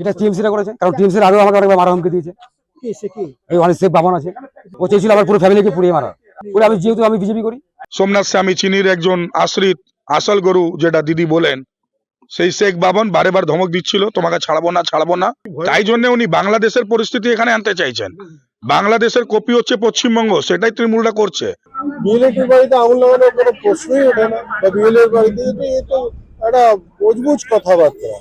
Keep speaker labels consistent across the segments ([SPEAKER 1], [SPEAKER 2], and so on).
[SPEAKER 1] এটা টিএমসিরা করেছে কারণ টিএমসির আগেও আমাকে অনেকবার মারা হুমকি দিয়েছে। এই অনেক আছে। ও চেয়েছিল আমার পুরো ফ্যামিলিকে পুড়িয়ে মারা বলে আমি যেহেতু আমি বিজেপি করি।
[SPEAKER 2] সোমনাথ স্বামী চিনির একজন আশ্রিত আসল গরু যেটা দিদি বলেন সেই শেখ বাবন বারে বার ধমক দিচ্ছিল তোমাকে ছাড়বো না ছাড়বো না। তাই জন্য উনি বাংলাদেশের পরিস্থিতি এখানে আনতে চাইছেন। বাংলাদেশের কপি হচ্ছে পশ্চিমবঙ্গ সেটাই তৃণমূলটা করছে।
[SPEAKER 3] বাড়িতে আগুন লাগানোর কোনো প্রশ্নই ওঠে না। বা বিএলএর বাড়িতে এটা একটা অজবুজ কথাবার্তা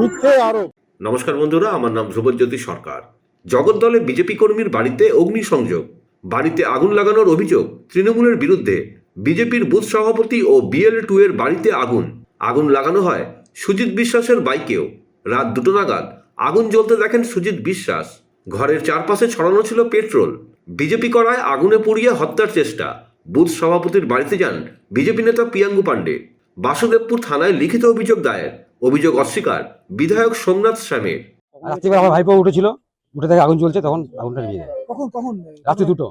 [SPEAKER 3] মিথ্যে আরোপ।
[SPEAKER 4] নমস্কার বন্ধুরা, আমার নাম ধ্রুবজ্যোতি সরকার। জগদ্দলে বিজেপি কর্মীর বাড়িতে অগ্নিসংযোগ, বাড়িতে আগুন লাগানোর অভিযোগ, তৃণমূলের বিরুদ্ধে বিজেপির বুথ সভাপতি ও বিএল টু এর বাড়িতে আগুন। আগুন লাগানো হয় সুজিত বিশ্বাসের বাইকেও। রাত দুটো নাগাদ আগুন জ্বলতে দেখেন সুজিত বিশ্বাস। ঘরের চারপাশে ছড়ানো ছিল পেট্রোল। বিজেপি করায় আগুনে পুড়িয়ে হত্যার চেষ্টা। বুথ সভাপতির বাড়িতে যান বিজেপি নেতা পিয়াঙ্গু পাণ্ডে। বাসুদেবপুর থানায় লিখিত অভিযোগ দায়ের। অভিযোগ অস্বীকার। বিধায়ক সোমনাথ স্বামীর
[SPEAKER 1] রাত্রিবেলা আমার ভাইপো উঠেছিল উঠে দেখে আগুন জ্বলছে তখন আগুনটা নিয়ে দেয়।
[SPEAKER 5] কখন কখন?
[SPEAKER 1] রাত্রি দুটো।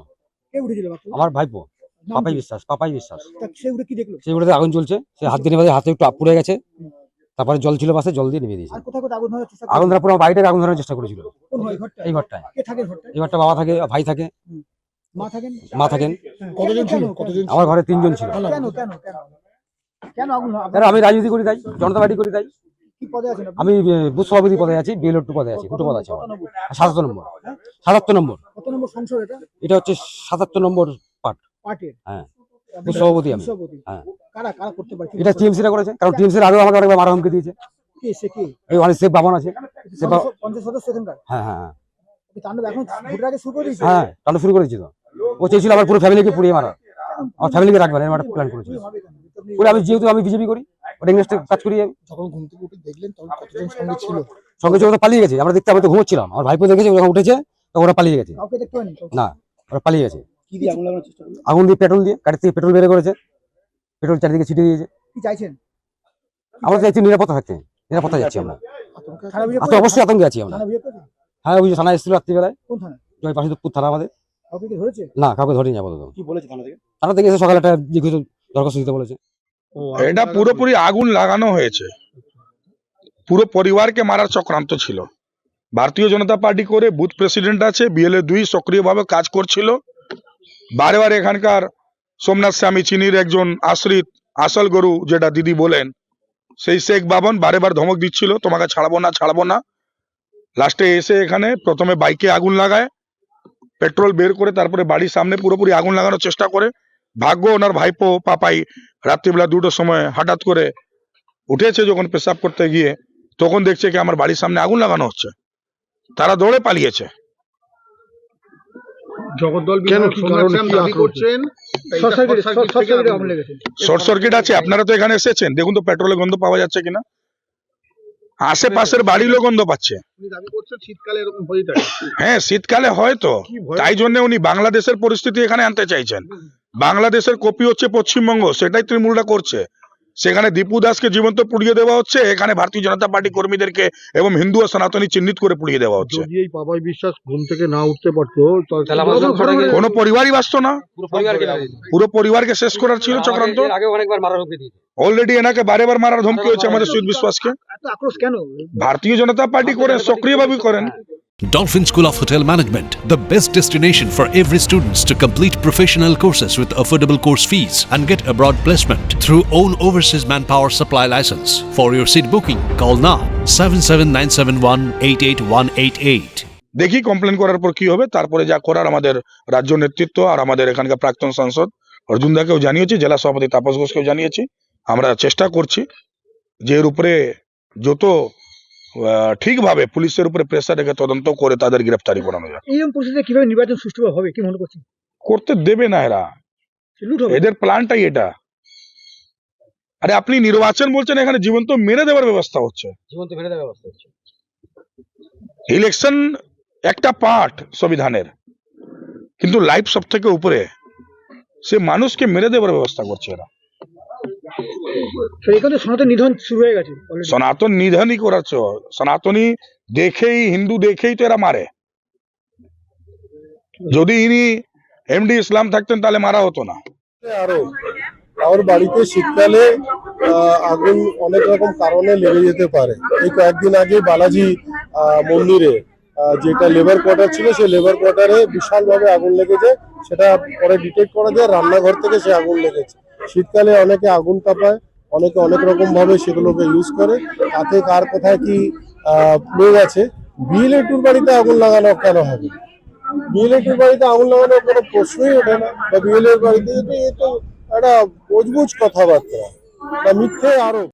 [SPEAKER 5] কে উঠেছিল
[SPEAKER 1] আমার ভাইপো পাপাই বিশ্বাস পাপাই বিশ্বাস।
[SPEAKER 5] সে উঠে কি দেখল?
[SPEAKER 1] সেই উঠে আগুন জ্বলছে সে হাত দিয়ে নেবে হাতে একটু পুড়ে গেছে তারপরে জল ছিল পাশে জল দিয়ে নেমে দিয়েছে।
[SPEAKER 5] আগুন ধরার চেষ্টা
[SPEAKER 1] আগুন ধরা পুরো আমার বাড়িটাকে আগুন ধরার চেষ্টা করেছিল।
[SPEAKER 5] কোন
[SPEAKER 1] এই ঘরটায়।
[SPEAKER 5] ঘরটা
[SPEAKER 1] এই ঘরটা বাবা থাকে ভাই থাকে।
[SPEAKER 5] মা থাকেন?
[SPEAKER 1] মা থাকেন।
[SPEAKER 5] হ্যাঁ।
[SPEAKER 3] কতজন ছিল? কতজন
[SPEAKER 1] আমার ঘরে তিনজন ছিল।
[SPEAKER 5] কেন কেন?
[SPEAKER 1] আমি রাজনীতি করি তাই জনতা পার্টি করি তাই? আমি বুথ সভাপতি পদে আছি বিএলও টু পদে আছি দুটো পদ আছে? সাতাত্তর নম্বর। সাতাত্তর নম্বর।
[SPEAKER 5] এটা?
[SPEAKER 1] হচ্ছে সাতাত্তর নম্বর পার্ট। হ্যাঁ। বুথ সভাপতি আমি। হ্যাঁ। এটা টিএমসিরা করেছে কারণ টিএমসির আগেও আমাকে অনেকবার মারা হুমকি দিয়েছে। এই অনেক শেখ বামন আছে। হ্যাঁ হ্যাঁ হ্যাঁ। হ্যাঁ তাহলে শুরু করেছি তো। ও চেয়েছিল আমার পুরো ফ্যামিলিকে পুড়িয়ে মারা আমার ফ্যামিলিকে রাখবে না এরকম একটা প্ল্যান করেছিল। বলে আমি যেহেতু আমি বিজেপি করি ওটা কাজ করি আমি।
[SPEAKER 3] যখন ঘুম থেকে উঠে দেখলেন তখন কতজন সঙ্গে ছিল?
[SPEAKER 1] সঙ্গে পালিয়ে গেছে আমরা দেখতে আমি তো ঘুমোচ্ছিলাম। আমার ভাইপো দেখেছে যখন উঠেছে তখন ওরা পালিয়ে গেছে? না ওরা পালিয়ে গেছে।
[SPEAKER 5] কি দিয়ে আগুন লাগানোর চেষ্টা করল
[SPEAKER 1] আগুন দিয়ে পেট্রোল দিয়ে গাড়ি থেকে পেট্রোল বের করেছে। পেট্রোল চারিদিকে ছিটিয়ে দিয়েছে।
[SPEAKER 5] কি চাইছেন?
[SPEAKER 1] আমরা চাইছি নিরাপত্তা থাকতে নিরাপত্তা যাচ্ছি আমরা।
[SPEAKER 5] অভিযোগ?
[SPEAKER 1] অবশ্যই আতঙ্কে আছি আমরা।
[SPEAKER 5] অভিযোগ?
[SPEAKER 1] হ্যাঁ ওই যে থানা এসেছিল রাত্রিবেলায়।
[SPEAKER 5] কোন থানা
[SPEAKER 1] জয় পাশুদপুর থানা আমাদের। না কাউকে ধরিনি আপাতত।
[SPEAKER 5] কি বলেছে থানা থেকে?
[SPEAKER 1] থানা থেকে এসে সকালে একটা দরখাস্ত দিতে বলেছে।
[SPEAKER 2] এটা পুরোপুরি আগুন লাগানো হয়েছে। পুরো পরিবারকে মারার চক্রান্ত ছিল। ভারতীয় জনতা পার্টি করে বুথ প্রেসিডেন্ট আছে বিএলএ দুই সক্রিয়ভাবে কাজ করছিল। বারে বারে এখানকার সোমনাথ স্বামী চিনির একজন আশ্রিত আসল গরু যেটা দিদি বলেন সেই শেখ বাবন বারে বার ধমক দিচ্ছিল তোমাকে ছাড়বো না ছাড়বো না। লাস্টে এসে এখানে প্রথমে বাইকে আগুন লাগায় পেট্রোল বের করে তারপরে বাড়ির সামনে পুরোপুরি আগুন লাগানোর চেষ্টা করে। ভাগ্য ওনার ভাইপো পাপাই রাত্রিবেলা দুটোর সময় হঠাৎ করে উঠেছে যখন পেশাব করতে গিয়ে তখন দেখছে কি আমার বাড়ির সামনে আগুন লাগানো হচ্ছে। তারা দৌড়ে পালিয়েছে।
[SPEAKER 3] জগদ্দল কেন কি কারণে কি দাবি করছেন?
[SPEAKER 5] শর্ট সার্কিট
[SPEAKER 2] আছে আপনারা তো এখানে এসেছেন। দেখুন তো পেট্রোলের গন্ধ পাওয়া যাচ্ছে কিনা। আশেপাশের বাড়িরও গন্ধ পাচ্ছে।
[SPEAKER 3] শীতকালে হয়ে থাকে।
[SPEAKER 2] হ্যাঁ শীতকালে হয়তো
[SPEAKER 3] কি ভয়
[SPEAKER 2] তাই জন্য উনি বাংলাদেশের পরিস্থিতি এখানে আনতে চাইছেন। বাংলাদেশের কপি হচ্ছে পশ্চিমবঙ্গ সেটাই তৃণমূলটা করছে। সেখানে দীপু দাসকে জীবন্ত পুড়িয়ে দেওয়া হচ্ছে এখানে ভারতীয় জনতা পার্টি কর্মীদেরকে এবং হিন্দু ও সনাতনী চিহ্নিত করে পুড়িয়ে দেওয়া হচ্ছে।
[SPEAKER 3] এই বাবাই বিশ্বাস ঘুম থেকে না উঠতে পারতো
[SPEAKER 2] কোনো পরিবারই বাঁচত না।
[SPEAKER 1] পুরো পরিবারকে
[SPEAKER 2] শেষ করার ছিল চক্রান্ত।
[SPEAKER 1] আগে অনেকবার মারা হুমকি দিয়েছে।
[SPEAKER 2] অলরেডি এনাকে বারে বার মারার ধমকি হয়েছে আমাদের সুজিত বিশ্বাসকে
[SPEAKER 5] কেন?
[SPEAKER 2] ভারতীয় জনতা পার্টি করেন সক্রিয়ভাবে করেন।
[SPEAKER 6] Dolphin School of Hotel Management, the best destination for every students to complete professional courses with affordable course fees and get abroad placement through own overseas manpower supply license. For your seat booking, call now 77971
[SPEAKER 2] দেখি complain করার পর কি হবে তারপরে যা করার আমাদের রাজ্য নেতৃত্ব আর আমাদের এখানকার প্রাক্তন সাংসদ অর্জুন দাকেও জানিয়েছি জেলা সভাপতি তাপস ঘোষকেও জানিয়েছি আমরা চেষ্টা করছি যে এর উপরে যত ঠিকভাবে পুলিশের উপরে প্রেসার রেখে তদন্ত করে তাদের গ্রেফতারি করানো যায়
[SPEAKER 5] এইরকম পরিস্থিতিতে কীভাবে নির্বাচন সুষ্ঠুভাবে হবে কি মনে করছেন?
[SPEAKER 2] করতে দেবে না এরা। এদের প্ল্যানটাই এটা। আরে আপনি নির্বাচন বলছেন এখানে জীবন্ত মেরে দেওয়ার ব্যবস্থা হচ্ছে।
[SPEAKER 1] জীবন্ত ফেলে দেওয়ার ব্যবস্থা হচ্ছে।
[SPEAKER 2] ইলেকশন একটা পার্ট সংবিধানের। কিন্তু লাইফ সব থেকে উপরে। সে মানুষকে মেরে দেওয়ার ব্যবস্থা করছে এরা।
[SPEAKER 5] এখানে সনাতন নিধন শুরু হয়ে গেছে
[SPEAKER 2] সনাতন নিধনই করাচ্ছ সনাতনী দেখেই হিন্দু দেখেই তো এরা মারে। যদি ইনি এমডি ইসলাম থাকতেন তাহলে মারা হতো না।
[SPEAKER 3] আরও কারোর বাড়িতে শীতকালে আহ, আগুন অনেক রকম কারণে লেগে যেতে পারে। এই কয়েকদিন আগে বালাজি আহ, মন্দিরে আহ, যেটা লেবার কোয়ার্টার ছিল সেই লেবার কোয়ার্টারে বিশালভাবে আগুন লেগেছে। সেটা পরে ডিটেক্ট করা যায় রান্নাঘর থেকে সে আগুন লেগেছে। শীতকালে অনেকে আগুন তাপায়, অনেকে অনেক রকম ভাবে সেগুলোকে ইউজ করে। তাতে কার কোথায় কি প্রয়োগ আছে বিএলএ টুর বাড়িতে আগুন লাগানো কেন হবে? বিএলএ টুর বাড়িতে আগুন লাগানোর কোনো প্রশ্নই ওঠে না। বা বিএলএর বাড়িতে এটা- এ তো একটা অজবুজ কথাবার্তা মিথ্যে আরোপ।